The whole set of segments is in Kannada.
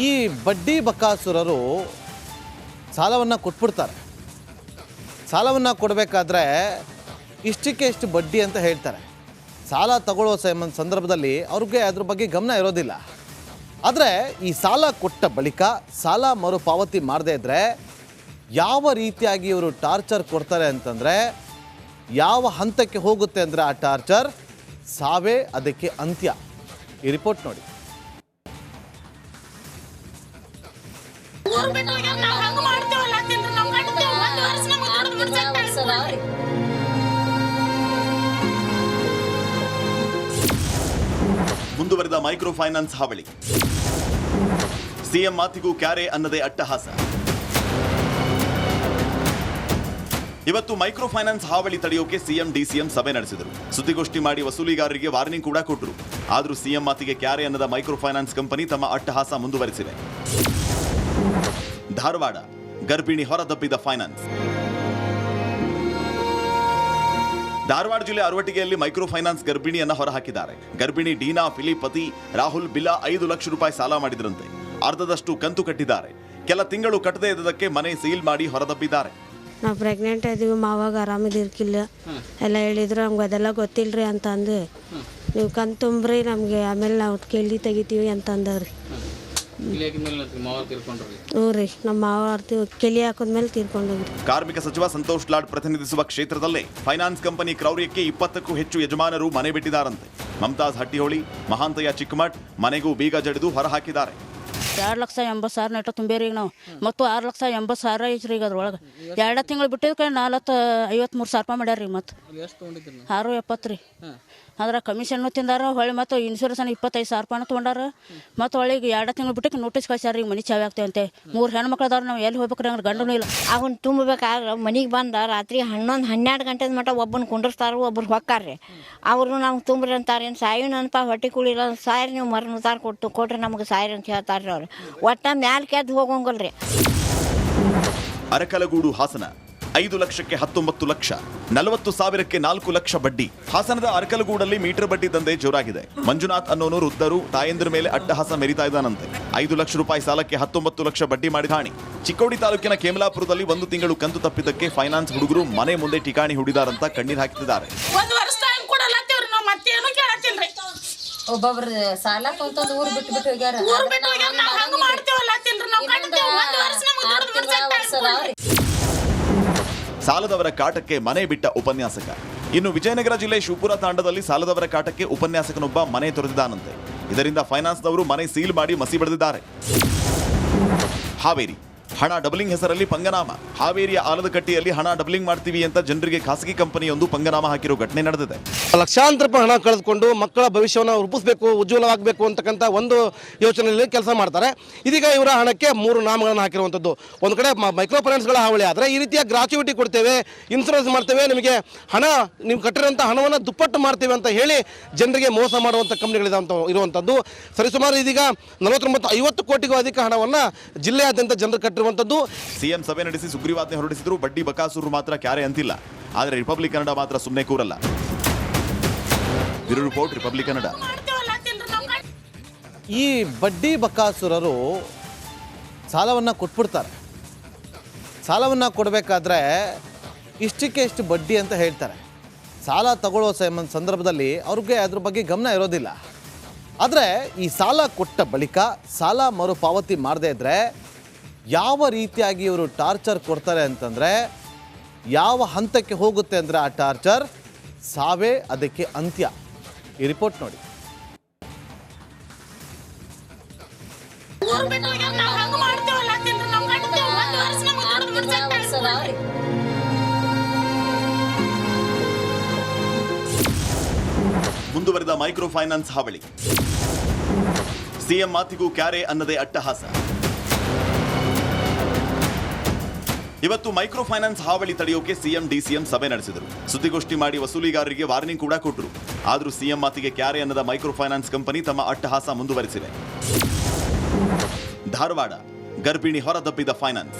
ಈ ಬಡ್ಡಿ ಬಕಾಸುರರು ಸಾಲವನ್ನು ಕೊಟ್ಬಿಡ್ತಾರೆ. ಸಾಲವನ್ನು ಕೊಡಬೇಕಾದ್ರೆ ಇಷ್ಟಕ್ಕೆ ಇಷ್ಟು ಬಡ್ಡಿ ಅಂತ ಹೇಳ್ತಾರೆ. ಸಾಲ ತಗೊಳ್ಳೋ ಸಂದರ್ಭದಲ್ಲಿ ಅವ್ರಿಗೆ ಅದ್ರ ಬಗ್ಗೆ ಗಮನ ಇರೋದಿಲ್ಲ. ಆದರೆ ಈ ಸಾಲ ಕೊಟ್ಟ ಬಳಿಕ ಸಾಲ ಮರುಪಾವತಿ ಮಾಡದೇ ಇದ್ದರೆ ಯಾವ ರೀತಿಯಾಗಿ ಇವರು ಟಾರ್ಚರ್ ಕೊಡ್ತಾರೆ ಅಂತಂದರೆ ಯಾವ ಹಂತಕ್ಕೆ ಹೋಗುತ್ತೆ ಅಂದರೆ ಆ ಟಾರ್ಚರ್? ಸಾವೇ ಅದಕ್ಕೆ ಅಂತ್ಯ. ಈ ರಿಪೋರ್ಟ್ ನೋಡಿ. ಮುಂದುವರೆದ ಮೈಕ್ರೋ ಫೈನಾನ್ಸ್ ಹಾವಳಿ. ಸಿಎಂ ಮಾತಿಗೂ ಕ್ಯಾರೆ ಅನ್ನದೇ ಅಟ್ಟಹಾಸ. ಇವತ್ತು ಮೈಕ್ರೋ ಫೈನಾನ್ಸ್ ಹಾವಳಿ ತಡೆಯೋಕೆ ಸಿಎಂ, ಡಿಸಿಎಂ ಸಭೆ ನಡೆಸಿದರು. ಸುದ್ದಿಗೋಷ್ಠಿ ಮಾಡಿ ವಸೂಲಿಗಾರರಿಗೆ ವಾರ್ನಿಂಗ್ ಕೂಡ ಕೊಟ್ಟರು. ಆದರೂ ಸಿಎಂ ಮಾತಿಗೆ ಕ್ಯಾರೆ ಅನ್ನದ ಮೈಕ್ರೋ ಫೈನಾನ್ಸ್ ಕಂಪನಿ ತಮ್ಮ ಅಟ್ಟಹಾಸ ಮುಂದುವರೆಸಿದೆ. ಧಾರವಾಡ ಗರ್ಭಿಣಿ ಹೊರದಬ್ಬಿದ ಫೈನಾನ್ಸ್ ಧಾರವಾಡ ಜಿಲ್ಲೆ ಅರವಟಿಗೆಯಲ್ಲಿ ಮೈಕ್ರೋ ಫೈನಾನ್ಸ್ ಗರ್ಭಿಣಿಯನ್ನ ಹೊರಹಾಕಿದ್ದಾರೆ. ಗರ್ಭಿಣಿ ಡೀನಾ ಫಿಲಿಪ್ ಪತಿ ರಾಹುಲ್ ಬಿಲಾ ಐದು ಲಕ್ಷ ರೂಪಾಯಿ ಸಾಲ ಮಾಡಿದ್ರಂತೆ. ಅರ್ಧದಷ್ಟು ಕಂತು ಕಟ್ಟಿದ್ದಾರೆ. ಕೆಲ ತಿಂಗಳು ಕಟ್ಟದೇ ಇದ್ದದಕ್ಕೆ ಮನೆ ಸೀಲ್ ಮಾಡಿ ಹೊರದಬ್ಬಿದ್ದಾರೆ ನಾವು ಪ್ರೆಗ್ನೆಂಟ್ ಇದೀವಿ ಮಾವಾಗ ಆರಾಮಿದಿರ್ಕಿಲ್ಲ ಎಲ್ಲ ಹೇಳಿದ್ರು ನಮ್ಗೆ ಅದೆಲ್ಲ ಗೊತ್ತಿಲ್ಲರಿ ಅಂತ ಅಂದು ನೀವು ಕಂತುಂಬ್ರಿ ತುಂಬ್ರಿ ನಮಗೆ ಆಮೇಲೆ ನಾವು ಕೇಳಿ ತೆಗಿತೀವಿ ಅಂತ ಹ್ಞೂ ರೀ ನಮ್ಮ ಮಾವ ಕೆಲಿ ತೀರ್ಕೊಂಡೋಗ್ರಿ ಕಾರ್ಮಿಕ ಸಚಿವ ಸಂತೋಷ್ ಲಾಡ್ ಪ್ರತಿನಿಧಿಸುವ ಕ್ಷೇತ್ರದಲ್ಲೇ ಫೈನಾನ್ಸ್ ಕಂಪನಿ ಕ್ರೌರ್ಯಕ್ಕೆ ಇಪ್ಪತ್ತಕ್ಕೂ ಹೆಚ್ಚು ಯಜಮಾನರು ಮನೆ ಬಿಟ್ಟಿದ್ದಾರಂತೆ. ಮಮತಾಜ್ ಹಟ್ಟಿಹೊಳಿ ಮಹಾಂತಯ್ಯ ಚಿಕ್ಕಮಠ್ ಮನೆಗೂ ಬೀಗ ಜಡಿದು ಹೊರಹಾಕಿದ್ದಾರೆ ಎರಡು ಲಕ್ಷ ಎಂಬತ್ತು ಸಾವಿರ ನೆಟ್ಟ ತುಂಬೇರಿ ಈಗ ನಾವು. ಮತ್ತು ಆರು ಲಕ್ಷ ಎಂಬತ್ತು ಸಾವಿರ ಐತ್ರಿ ಈಗ ಅದ್ರೊಳಗೆ. ಎರಡು ತಿಂಗಳು ಬಿಟ್ಟಿದ್ಕೆ ನಾಲ್ಕು ಐವತ್ಮೂರು ಸಾವಿರ ರೂಪಾಯಿ ಮಾಡ್ಯಾರ ರೀ ಮತ್ತು. ಆರು ಎಪ್ಪತ್ತು ರೀ. ಅದ್ರ ಕಮಿಷನ್ನು ತಿಂದಾರ ಹೊಳ್ಳಿ ಮತ್ತು ಇನ್ಶೂರೆನ್ಸ್ ಇಪ್ಪತ್ತೈದು ಸಾವಿರ ರೂಪಾಯಿ ತೊಗೊಂಡಾರ. ಮತ್ತು ಹೊಳ್ಳಿ ಈಗ ಎರಡು ತಿಂಗಳು ಬಿಟ್ಟಕ್ಕೆ ನೋಟಿಸ್ ಕಳ್ಸ್ಯಾರ ಈಗ ಮನೆ ಚಾವಿ ಅಂತೆ. ಮೂರು ಹೆಣ್ಮಕ್ಳು ಅದಾರ ನಾವು ಎಲ್ಲಿ ಹೋಗ್ಬೇಕ್ರಿ ಅಂದ್ರೆ ಗಂಡನೂ ಇಲ್ಲ. ಅವನ್ ತುಂಬಬೇಕಾದ್ರೆ ಮನೆಗೆ ಬಂದ ರಾತ್ರಿ ಹನ್ನೊಂದು ಹನ್ನೆರಡು ಗಂಟೆ ಮಟ್ಟ ಒಬ್ಬನ ಕುಂಡ್ರಸ್ತಾರ ಒಬ್ಬರು ಹೊಕ್ಕಾರ್ರಿ. ಅವರು ನಮ್ಗೆ ತುಂಬ್ರಿ ಅಂತಾರೆ ಏನು ಸಾಯಿ ನನಪ ಹೊಟ್ಟೆ ಕುಳಿಲ್ಲ ಸಾಯ್ರಿ ನೀವು ಮರಣ ಕೊಟ್ಟು ಕೊಟ್ರಿ ನಮ್ಗೆ ಸಾಯ್ರಿ ಅಂತ ಹೇಳ್ತಾರ್ರಿ ಅವ್ರು. ಒಟ್ಟ ಮ್ಯಾಲ ಕೆದ್ದು ಹೋಗಂಗಲ್ರಿ. ಅರಕಲಗೂಡು ಹಾಸನ ಐದು ಲಕ್ಷಕ್ಕೆ ಹತ್ತೊಂಬತ್ತು ಲಕ್ಷ ನಲವತ್ತು ಸಾವಿರಕ್ಕೆ ನಾಲ್ಕು ಲಕ್ಷ ಬಡ್ಡಿ. ಹಾಸನದ ಅರಕಲಗೂಡಲ್ಲಿ ಮೀಟರ್ ಬಡ್ಡಿ ದಂಧೆ ಜೋರಾಗಿದೆ. ಮಂಜುನಾಥ್ ಅನ್ನೋನು ವೃದ್ಧರು ತಾಯಂದ್ರ ಮೇಲೆ ಅಟ್ಟಹಾಸ ಮೆರಿತಾ ಇದ್ದಾನಂತೆ. ಐದು ಲಕ್ಷ ರೂಪಾಯಿ ಸಾಲಕ್ಕೆ ಹತ್ತೊಂಬತ್ತು ಲಕ್ಷ ಬಡ್ಡಿ ಮಾಡಿದ ಹಾಣಿ ಚಿಕ್ಕೋಡಿ ತಾಲೂಕಿನ ಕೇಮಲಾಪುರದಲ್ಲಿ ಒಂದು ತಿಂಗಳು ಕಂತು ತಪ್ಪಿದ್ದಕ್ಕೆ ಫೈನಾನ್ಸ್ ಹುಡುಗರು ಮನೆ ಮುಂದೆ ಠಿಕಾಣಿ ಹುಡಿದಾರಂತ ಕಣ್ಣೀರ್ ಹಾಕ್ತಿದ್ದಾರೆ. ಕೇಳತ್ತಿಲ್ರಿ. ಒಬ್ಬೊಬ್ರು ಸಾಲ ತೊಂತಂದು ಊರ್ ಬಿಟ್ಟು ಬಿಟ್ಟು ಹೋಗ್ಯಾರ ಊರ್ ಬಿಟ್ಟು ಹೋಗ್ಯಾರ ನಾವ್ ಹಂಗ ಮಾಡ್ತೇವಲ್ಲ ತಿಂದ್ರ ನಮ್ ಗಂಡ ಒಂದ್ ವರ್ಷ ನಮ್ಗ್ ದುಡ್ದ್ ಬಿಡ್ಸಕ್ ಕಳ್ಸ್ಬಿಡ್ರಿ. ಸಾಲದವರ ಕಾಟಕ್ಕೆ ಮನೆ ಬಿಟ್ಟ ಉಪನ್ಯಾಸಕ. ಇನ್ನು ವಿಜಯನಗರ ಜಿಲ್ಲೆ ಶಿವಪುರ ತಾಂಡದಲ್ಲಿ ಸಾಲದವರ ಕಾಟಕ್ಕೆ ಉಪನ್ಯಾಸಕನೊಬ್ಬ ಮನೆ ತೊರೆದಿದ್ದಾನಂತೆ. ಇದರಿಂದ ಫೈನಾನ್ಸ್ನವರು ಮನೆ ಸೀಲ್ ಮಾಡಿ ಮಸಿ ಬಡಿದಿದ್ದಾರೆ. ಹಾವೇರಿ. ಹಣ ಡಬಲಿಂಗ್ ಹೆಸರಲ್ಲಿ ಪಂಗನಾಮ. ಹಾವೇರಿಯ ಆಲದಕಟ್ಟಿಯಲ್ಲಿ ಹಣ ಡಬಲಿಂಗ್ ಮಾಡ್ತೀವಿ ಅಂತ ಜನರಿಗೆ ಖಾಸಗಿ ಕಂಪನಿಯೊಂದು ಪಂಗನಾಮ ಹಾಕಿರೋ ಘಟನೆ ನಡೆದಿದೆ. ಲಕ್ಷಾಂತರ ಹಣ ಕಳೆದುಕೊಂಡು ಮಕ್ಕಳ ಭವಿಷ್ಯವನ್ನು ರೂಪಿಸಬೇಕು, ಉಜ್ವಲವಾಗಬೇಕು ಅಂತಕ್ಕಂಥ ಒಂದು ಯೋಚನೆಯಲ್ಲಿ ಕೆಲಸ ಮಾಡ್ತಾರೆ. ಇದೀಗ ಇವರ ಹಣಕ್ಕೆ ಮೂರು ನಾಮಗಳನ್ನು ಹಾಕಿರುವಂಥದ್ದು. ಒಂದು ಕಡೆ ಮೈಕ್ರೋ ಫೈನಾನ್ಸ್ಗಳ ಹಾವಳಿ ಆದರೆ ಈ ರೀತಿಯ ಗ್ರಾಚ್ಯುಟಿ ಕೊಡ್ತೇವೆ, ಇನ್ಸೂರೆನ್ಸ್ ಮಾಡ್ತೇವೆ, ನಿಮಗೆ ಹಣ, ನೀವು ಕಟ್ಟಿರುವಂಥ ಹಣವನ್ನು ದುಪ್ಪಟ್ಟು ಮಾಡ್ತೇವೆ ಅಂತ ಹೇಳಿ ಜನರಿಗೆ ಮೋಸ ಮಾಡುವಂಥ ಕಂಪ್ನಿಗಳಿದಂಥ ಇರುವಂಥದ್ದು. ಸರಿಸುಮಾರು ಇದೀಗ ನಲವತ್ತೊಂಬತ್ತು, ಐವತ್ತು ಕೋಟಿಗೂ ಅಧಿಕ ಹಣವನ್ನು ಜಿಲ್ಲೆಯಾದ್ಯಂತ ಜನರು ಕಟ್ಟಿರುವಂಥದ್ದು ಸಿಎಂ ಸಭೆ ನಡೆಸಿ ಸುಗ್ರೀವಾಜ್ಞೆ ಹೊರಡಿಸಿದ್ರು ಬಡ್ಡಿ ಬಕಾಸೂರು ಮಾತ್ರ ಕ್ಯಾರೆ ಅಂತಿಲ್ಲ. ಆದರೆ ರಿಪಬ್ಲಿಕ್ ಕನ್ನಡ ಮಾತ್ರ ಸುಮ್ಮನೆ ಕೂರಲ್ಲ. ಬ್ಯೂರೋ ರಿಪೋರ್ಟ್ ರಿಪಬ್ಲಿಕ್ ಕನ್ನಡ ಈ ಬಡ್ಡಿ ಬಕಾಸುರರು ಸಾಲವನ್ನ ಕೊಟ್ಬಿಡ್ತಾರೆ. ಸಾಲವನ್ನ ಕೊಡಬೇಕಾದ್ರೆ ಇಷ್ಟಕ್ಕೆ ಇಷ್ಟು ಬಡ್ಡಿ ಅಂತ ಹೇಳ್ತಾರೆ. ಸಾಲ ತಗೊಳ್ಳೋ ಸಮ- ಸಂದರ್ಭದಲ್ಲಿ ಅವ್ರಿಗೆ ಅದ್ರ ಬಗ್ಗೆ ಗಮನ ಇರೋದಿಲ್ಲ. ಆದರೆ ಈ ಸಾಲ ಕೊಟ್ಟ ಬಳಿಕ ಸಾಲ ಮರುಪಾವತಿ ಮಾಡದೇ ಇದ್ದರೆ ಯಾವ ರೀತಿಯಾಗಿ ಇವರು ಟಾರ್ಚರ್ ಕೊಡ್ತಾರೆ ಅಂತಂದರೆ ಯಾವ ಹಂತಕ್ಕೆ ಹೋಗುತ್ತೆ ಅಂದರೆ ಆ ಟಾರ್ಚರ್? ಸಾವೇ ಅದಕ್ಕೆ ಅಂತ್ಯ. ಈ ರಿಪೋರ್ಟ್ ನೋಡಿ. ಮುಂದುವರೆದ ಮೈಕ್ರೋ ಫೈನಾನ್ಸ್ ಹಾವಳಿ. ಸಿಎಂ ಮಾತಿಗೂ ಕ್ಯಾರೆ ಅನ್ನದೇ ಅಟ್ಟಹಾಸ. ಇವತ್ತು ಮೈಕ್ರೋ ಫೈನಾನ್ಸ್ ಹಾವಳಿ ತಡೆಯೋಕೆ ಸಿಎಂ, ಡಿಸಿಎಂ ಸಭೆ ನಡೆಸಿದರು. ಸುದ್ದಿಗೋಷ್ಠಿ ಮಾಡಿ ವಸೂಲಿಗಾರರಿಗೆ ವಾರ್ನಿಂಗ್ ಕೂಡ ಕೊಟ್ಟರು. ಆದರೂ ಸಿಎಂ ಮಾತಿಗೆ ಕ್ಯಾರೆ ಅನ್ನದ ಮೈಕ್ರೋ ಫೈನಾನ್ಸ್ ಕಂಪನಿ ತಮ್ಮ ಅಟ್ಟಹಾಸ ಮುಂದುವರೆಸಿದೆ. ಧಾರವಾಡ, ಗರ್ಭಿಣಿ ಹೊರದಬ್ಬಿದ ಫೈನಾನ್ಸ್.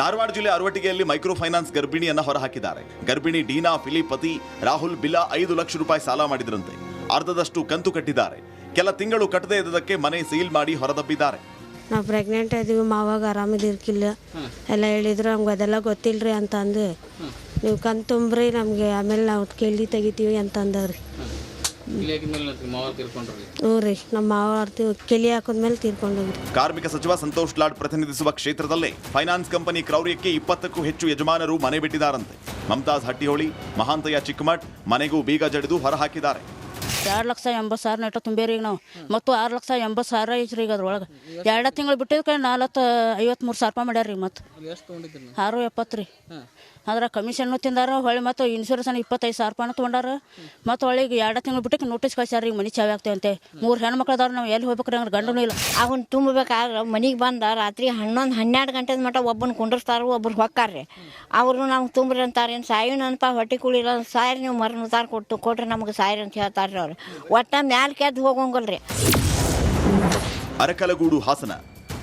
ಧಾರವಾಡ ಜಿಲ್ಲೆ ಅರವಟಿಗೆಯಲ್ಲಿ ಮೈಕ್ರೋ ಫೈನಾನ್ಸ್ ಗರ್ಭಿಣಿಯನ್ನ ಹೊರಹಾಕಿದ್ದಾರೆ. ಗರ್ಭಿಣಿ ಡೀನಾ, ಫಿಲಿಪ್, ಪತಿ, ರಾಹುಲ್ ಬಿಲಾ ಐದು ಲಕ್ಷ ರೂಪಾಯಿ ಸಾಲ ಮಾಡಿದ್ರಂತೆ. ಅರ್ಧದಷ್ಟು ಕಂತು ಕಟ್ಟಿದ್ದಾರೆ. ಕೆಲ ತಿಂಗಳು ಕಟ್ಟದೇ ಇದ್ದದಕ್ಕೆ ಮನೆ ಸೀಲ್ ಮಾಡಿ ಹೊರದಬ್ಬಿದ್ದಾರೆ ನಾವು ಪ್ರೆಗ್ನೆಂಟ್ ಇದೀವಿ ಮಾವಾಗ ಆರಾಮಿದಿರ್ಕಿಲ್ಲ. ಎಲ್ಲ ಹೇಳಿದ್ರು ನಮ್ಗೆ ಅದೆಲ್ಲ ಗೊತ್ತಿಲ್ರಿ ಅಂತ ಅಂದು ನೀವು ಕಣ್ ತುಂಬ್ರಿ ನಮಗೆ ಆಮೇಲೆ ನಾವು ಕೇಳಿ ತೆಗಿತೀವಿ ಅಂತ ಅಂದವ್ರಿ ಇಲ್ಲಿ ಹಾಕಿದ್ಮೇಲೆ ಮಾವ ತೀರ್ಕೊಂಡ್ರಿ? ಹ್ಞೂ ರೀ ನಮ್ಮ ಮಾವ ಕೆಲಿ ಹಾಕಿದ್ಮೇಲೆ ತೀರ್ಕೊಂಡೋಗ್ರಿ. ಕಾರ್ಮಿಕ ಸಚಿವ ಸಂತೋಷ್ ಲಾಡ್ ಪ್ರತಿನಿಧಿಸುವ ಕ್ಷೇತ್ರದಲ್ಲೇ ಫೈನಾನ್ಸ್ ಕಂಪನಿ ಕ್ರೌರ್ಯಕ್ಕೆ ಇಪ್ಪತ್ತಕ್ಕೂ ಹೆಚ್ಚು ಯಜಮಾನರು ಮನೆ ಬಿಟ್ಟಿದ್ದಾರಂತೆ. ಮಮತಾಜ್ ಹಟ್ಟಿಹೊಳಿ ಮಹಾಂತಯ್ಯ ಚಿಕ್ಕಮಠ್ ಮನೆಗೂ ಬೀಗ ಜಡಿದು ಹೊರಹಾಕಿದ್ದಾರೆ ಎರಡು ಲಕ್ಷ ಎಂಬತ್ತು ಸಾವಿರ ನೆಟ್ಟ ತುಂಬೇರಿ ಈಗ ನಾವು. ಮತ್ತು ಆರು ಲಕ್ಷ ಎಂಬತ್ತು ಸಾವಿರ ಐತ್ರಿ ಈಗ ಅದ್ರೊಳಗೆ. ಎರಡು ತಿಂಗಳು ಬಿಟ್ಟಿದ್ದಕ್ಕೆ ನಾಲ್ಕು ಐವತ್ಮೂರು ಸಾವಿರ ರೂಪಾಯಿ ಮಾಡ್ಯಾರ ರೀ ಮತ್ತು. ಆರು ಎಪ್ಪತ್ತು ರೀ. ಅದ್ರ ಕಮಿಷನ್ನು ತಿಂದಾರ ಹೊಳ್ಳಿ ಮತ್ತು ಇನ್ಶೂರೆನ್ಸ್ ಇಪ್ಪತ್ತೈದು ಸಾವಿರ ರೂಪಾಯಿ ತೊಗೊಂಡಾರ. ಮತ್ತು ಹೊಳ್ಳಿಗೆ ಎರಡು ತಿಂಗಳು ಬಿಟ್ಟಕ್ಕೆ ನೋಟಿಸ್ ಕಳ್ಸ್ಯಾರ ಈಗ ಮನೆ ಚಾವಿ ಆಗ್ತೇವಂತೆ. ಮೂರು ಹೆಣ್ಮಕ್ಳು ಅದಾರ ನಾವು ಎಲ್ಲಿ ಹೋಗ್ಬೇಕ್ರಿ ಅಂದ್ರೆ ಗಂಡನೂ ಇಲ್ಲ. ಅವ್ನು ತುಂಬಬೇಕಾದ್ರೆ ಮನೆಗೆ ಬಂದ ರಾತ್ರಿ ಹನ್ನೊಂದು ಹನ್ನೆರಡು ಗಂಟೆ ಮಟ್ಟ ಒಬ್ಬನ ಕುಂಡಿರ್ತಾರ ಒಬ್ಬರು ಹೊಕ್ಕಾರ್ರಿ. ಅವರು ನಾವು ತುಂಬ್ರಿ ಅಂತಾರೆ ಏನು ಸಾಯು ನನ್ಪ ಹೊಟ್ಟೆ ಕುಳಿಲ್ಲ ಸಾಯ್ರಿ ನೀವು ಮರನುತಾರ ಕೊಟ್ಟು ಕೊಟ್ರೆ ನಮಗೆ ಸಾಯ್ರಿ ಅಂತ ಹೇಳ್ತಾರ್ರಿ ಅವ್ರು. ಒಟ್ಟ ಮ್ಯಾಲ ಕೆದ್ದು ಹೋಗಂಗಲ್ರಿ. ಅರಕಲಗೂಡು ಹಾಸನ.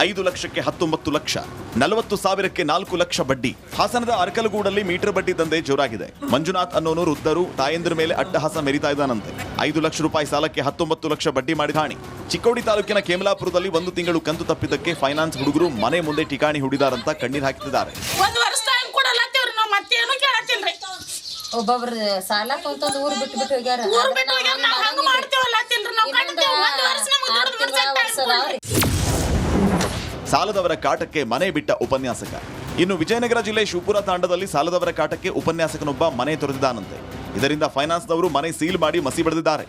ಐದು ಲಕ್ಷಕ್ಕೆ ಹತ್ತೊಂಬತ್ತು ಲಕ್ಷ ನಲವತ್ತು ಸಾವಿರಕ್ಕೆ ನಾಲ್ಕು ಲಕ್ಷ ಬಡ್ಡಿ. ಹಾಸನದ ಅರಕಲಗೂಡಲ್ಲಿ ಮೀಟರ್ ಬಡ್ಡಿ ದಂಧೆ ಜೋರಾಗಿದೆ. ಮಂಜುನಾಥ್ ಅನ್ನೋನು ವೃದ್ಧರು ತಾಯಂದ್ರ ಮೇಲೆ ಅಟ್ಟಹಾಸ ಮೆರಿತಾ ಇದ್ದಾನಂತೆ. ಐದು ಲಕ್ಷ ರೂಪಾಯಿ ಸಾಲಕ್ಕೆ ಹತ್ತೊಂಬತ್ತು ಲಕ್ಷ ಬಡ್ಡಿ ಮಾಡಿ ಹಾಣಿ. ಚಿಕ್ಕೋಡಿ ತಾಲೂಕಿನ ಕೇಮಲಾಪುರದಲ್ಲಿ ಒಂದು ತಿಂಗಳು ಕಂತು ತಪ್ಪಿದ್ದಕ್ಕೆ ಫೈನಾನ್ಸ್ ಹುಡುಗರು ಮನೆ ಮುಂದೆ ಠಿಕಾಣಿ ಹುಡಿದಾರಂತ ಕಣ್ಣೀರ್ ಹಾಕ್ತಿದ್ದಾರೆ ಒಬ್ಬೊಬ್ರು ಸಾಲ ಕುಂತಂದು ಊರ್ ಬಿಟ್ಟು ಬಿಟ್ಟು ಹೋಗ್ಯಾರ. ಸಾಲದವರ ಕಾಟಕ್ಕೆ ಮನೆ ಬಿಟ್ಟ ಉಪನ್ಯಾಸಕ. ಇನ್ನು ವಿಜಯನಗರ ಜಿಲ್ಲೆ ಶಿವಪುರ ತಾಂಡದಲ್ಲಿ ಸಾಲದವರ ಕಾಟಕ್ಕೆ ಉಪನ್ಯಾಸಕನೊಬ್ಬ ಮನೆ ತೊರೆದಿದ್ದಾನಂತೆ. ಇದರಿಂದ ಫೈನಾನ್ಸ್ನವರು ಮನೆ ಸೀಲ್ ಮಾಡಿ ಮಸಿ ಬಳಿದಿದ್ದಾರೆ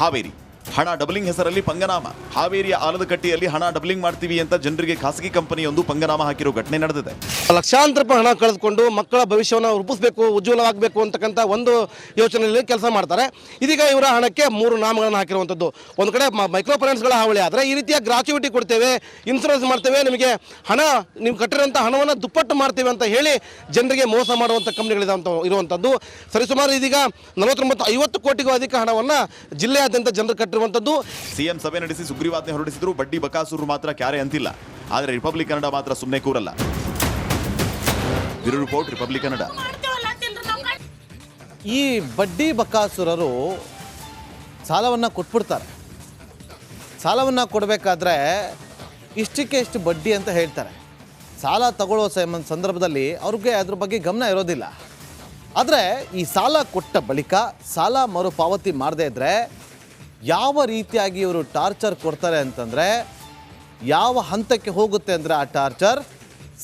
ಹಾವೇರಿ. ಹಣ ಡಬಲಿಂಗ್ ಹೆಸರಲ್ಲಿ ಪಂಗನಾಮ. ಹಾವೇರಿಯ ಆಲದಕಟ್ಟಿಯಲ್ಲಿ ಹಣ ಡಬಲಿಂಗ್ ಮಾಡ್ತೀವಿ ಅಂತ ಜನರಿಗೆ ಖಾಸಗಿ ಕಂಪನಿಯೊಂದು ಪಂಗನಾಮ ಹಾಕಿರೋ ಘಟನೆ ನಡೆದಿದೆ. ಲಕ್ಷಾಂತರ ರೂಪಾಯಿ ಹಣ ಕಳೆದುಕೊಂಡು ಮಕ್ಕಳ ಭವಿಷ್ಯವನ್ನು ರೂಪಿಸಬೇಕು ಉಜ್ವಲವಾಗಬೇಕು ಅಂತಕ್ಕಂಥ ಒಂದು ಯೋಚನೆಯಲ್ಲಿ ಕೆಲಸ ಮಾಡ್ತಾರೆ. ಇದೀಗ ಇವರ ಹಣಕ್ಕೆ ಮೂರು ನಾಮಗಳನ್ನು ಹಾಕಿರುವಂಥದ್ದು. ಒಂದು ಕಡೆ ಮೈಕ್ರೋ ಫೈನಾನ್ಸ್ಗಳ ಹಾವಳಿ ಆದರೆ ಈ ರೀತಿಯ ಗ್ರಾಚ್ಯುಟಿ ಕೊಡ್ತೇವೆ, ಇನ್ಸೂರೆನ್ಸ್ ಮಾಡ್ತೇವೆ, ನಿಮಗೆ ಹಣ, ನೀವು ಕಟ್ಟಿರೋಂಥ ಹಣವನ್ನು ದುಪ್ಪಟ್ಟು ಮಾಡ್ತೇವೆ ಅಂತ ಹೇಳಿ ಜನರಿಗೆ ಮೋಸ ಮಾಡುವಂಥ ಕಂಪ್ನಿಗಳಿದಂಥ ಇರುವಂಥದ್ದು. ಸರಿಸುಮಾರು ಇದೀಗ ನಲವತ್ತೊಂಬತ್ತು, ಐವತ್ತು ಕೋಟಿಗೂ ಅಧಿಕ ಹಣವನ್ನು ಜಿಲ್ಲೆಯಾದ್ಯಂತ ಜನರು ಕಟ್ಟಿರುವಂಥದ್ದು ಸಿಎಂ ಸಭೆ ನಡೆಸಿ ಸುಗ್ರೀವಾಜ್ಞೆ ಹೊರಡಿಸಿದ್ರು. ಬಡ್ಡಿ ಬಕಾಸೂರು ಮಾತ್ರ ಕ್ಯಾರೆ ಅಂತಿಲ್ಲ. ಆದರೆ ರಿಪಬ್ಲಿಕ್ ಕನ್ನಡ ಮಾತ್ರ ಸುಮ್ಮನೆ ಕೂರಲ್ಲ. ಬ್ಯೂರೋ ರಿಪೋರ್ಟ್ ರಿಪಬ್ಲಿಕ್ ಕನ್ನಡ ಈ ಬಡ್ಡಿ ಬಕಾಸುರರು ಸಾಲವನ್ನು ಕೊಟ್ಬಿಡ್ತಾರೆ. ಸಾಲವನ್ನು ಕೊಡಬೇಕಾದ್ರೆ ಇಷ್ಟಕ್ಕೆ ಇಷ್ಟು ಬಡ್ಡಿ ಅಂತ ಹೇಳ್ತಾರೆ. ಸಾಲ ತಗೊಳ್ಳೋ ಸಂದರ್ಭದಲ್ಲಿ ಅವ್ರಿಗೆ ಅದ್ರ ಬಗ್ಗೆ ಗಮನ ಇರೋದಿಲ್ಲ. ಆದರೆ ಈ ಸಾಲ ಕೊಟ್ಟ ಬಳಿಕ ಸಾಲ ಮರುಪಾವತಿ ಮಾಡದೇ ಇದ್ದರೆ ಯಾವ ರೀತಿಯಾಗಿ ಇವರು ಟಾರ್ಚರ್ ಕೊಡ್ತಾರೆ ಅಂತಂದರೆ ಯಾವ ಹಂತಕ್ಕೆ ಹೋಗುತ್ತೆ ಅಂದರೆ ಆ ಟಾರ್ಚರ್?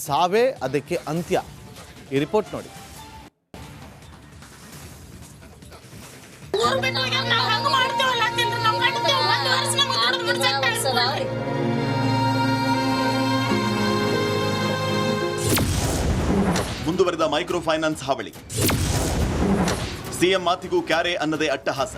ಸಾವೇ ಅದಕ್ಕೆ ಅಂತ್ಯ. ಈ ರಿಪೋರ್ಟ್ ನೋಡಿ. ಮುಂದುವರೆದ ಮೈಕ್ರೋ ಫೈನಾನ್ಸ್ ಹಾವಳಿ. ಸಿಎಂ ಮಾತಿಗೂ ಕ್ಯಾರೆ ಅನ್ನದೇ ಅಟ್ಟಹಾಸ.